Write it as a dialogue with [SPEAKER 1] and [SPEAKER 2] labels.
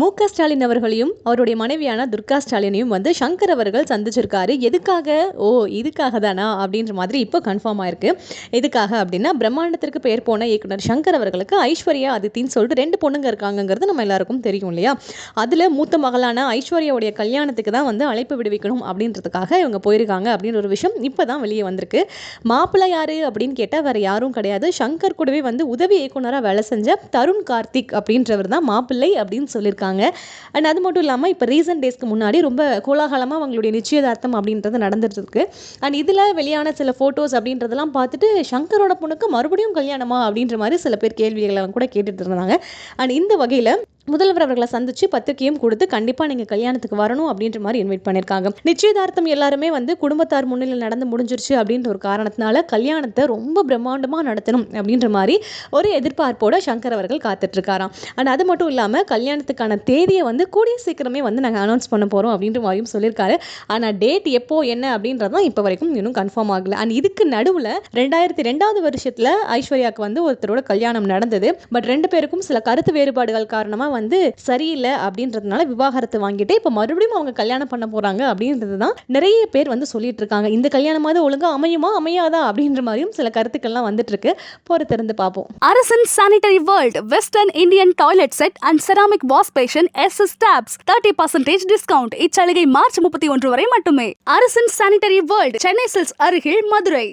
[SPEAKER 1] மு க ஸ்டாலின் அவர்களையும் அவருடைய மனைவியான துர்கா ஸ்டாலினையும் வந்து சங்கர் அவர்கள் சந்திச்சிருக்காரு. எதுக்காக? ஓ இதுக்காக தானா? அப்படின்ற மாதிரி இப்போ கன்ஃபார்ம் ஆயிருக்கு. எதுக்காக அப்படின்னா பிரம்மாண்டத்திற்கு பெயர் போன இயக்குனர் சங்கர் அவர்களுக்கு ஐஸ்வர்யா அதித்தின்னு சொல்லிட்டு ரெண்டு பொண்ணுங்க இருக்காங்கங்கிறது நம்ம எல்லாருக்கும் தெரியும் இல்லையா? அதில் மூத்த மகளான ஐஸ்வர்யாவுடைய கல்யாணத்துக்கு தான் வந்து அழைப்பு விடுவிக்கணும் அப்படின்றதுக்காக இவங்க போயிருக்காங்க அப்படின்ற ஒரு விஷயம் இப்போ தான் வெளியே வந்திருக்கு. மாப்பிள்ளை யார் அப்படின்னு கேட்டால் வேறு யாரும் கிடையாது. சங்கர் கூடவே வந்து உதவி இயக்குனராக வேலை செஞ்ச தருண் கார்த்திக் அப்படின்றவர் தான் மாப்பிள்ளை அப்படின்னு சொல்லியிருக்காங்க. அண்ட் அது மட்டும் இல்லாமல் இப்போ ரீசன்ட் டேஸ்க்கு முன்னாடி ரொம்ப கோலாகலமாக அவங்களுடைய நிச்சயதார்த்தம் அப்படின்றது நடந்துட்டுருக்கு. அண்ட் இதில் வெளியான சில ஃபோட்டோஸ் அப்படின்றதெல்லாம் பார்த்துட்டு சங்கரோட பொண்ணுக்கு மறுபடியும் கல்யாணமா? அப்படின்ற மாதிரி சில பேர் கேள்விகளை கூட கேட்டுட்டு இருந்தாங்க. அண்ட் இந்த வகையில் முதல்வர் அவர்களை சந்திச்சு பத்திரிக்கையும் கொடுத்து கண்டிப்பாக நீங்கள் கல்யாணத்துக்கு வரணும் அப்படின்ற மாதிரி இன்வைட் பண்ணியிருக்காங்க நிச்சயதார்த்தம் எல்லாருமே வந்து குடும்பத்தார் முன்னிலையில் நடந்து முடிஞ்சிருச்சு அப்படின்ற ஒரு காரணத்தினால கல்யாணத்தை ரொம்ப பிரம்மாண்டமாக நடத்தணும் அப்படின்ற மாதிரி ஒரு எதிர்பார்ப்போட சங்கர் அவர்கள் காத்துட்டு இருக்காராம் அண்ட் அது மட்டும் இல்லாமல் கல்யாணத்துக்கான தேதியை வந்து கூடிய சீக்கிரமே வந்து நாங்கள் அனௌன்ஸ் பண்ண போகிறோம் அப்படின்ற மாதிரியும் சொல்லியிருக்காரு. ஆனால் டேட் எப்போ என்ன அப்படின்றது தான் இப்போ வரைக்கும் இன்னும் கன்ஃபார்ம் ஆகல. அண்ட் இதுக்கு நடுவில் ரெண்டாயிரத்தி ரெண்டாவது வருஷத்தில் ஐஸ்வர்யாவுக்கு வந்து ஒருத்தரோட கல்யாணம் நடந்தது. பட் ரெண்டு பேருக்கும் சில கருத்து வேறுபாடுகள் காரணமாக வந்து சரியில்லை அப்படின்றதுனால விவாகரத்து வாங்கிட்டு இப்போ மறுபடியும் அவங்க கல்யாணம் பண்ண போகிறாங்க அப்படின்றது தான் நிறைய பேர் வந்து சொல்லிட்டு இருக்காங்க. இந்த கல்யாணமாவது ஒழுங்கா அமையுமா அமையாதா அப்படின்ற மாதிரியும் சில கருத்துக்கள்லாம் வந்துட்டு இருக்கு பொறுத்திருந்து பார்ப்போம்.
[SPEAKER 2] Arasan sanitary world western Indian toilet set and ceramic wash basin S S taps thirty percentage discount இச்சலுகை மார்ச் முப்பத்தி ஒன்று வரை மட்டுமே. அரசன் சானிட்டரி வேர்ல்ட் சென்னை சில்ஸ் அருகில் மதுரை.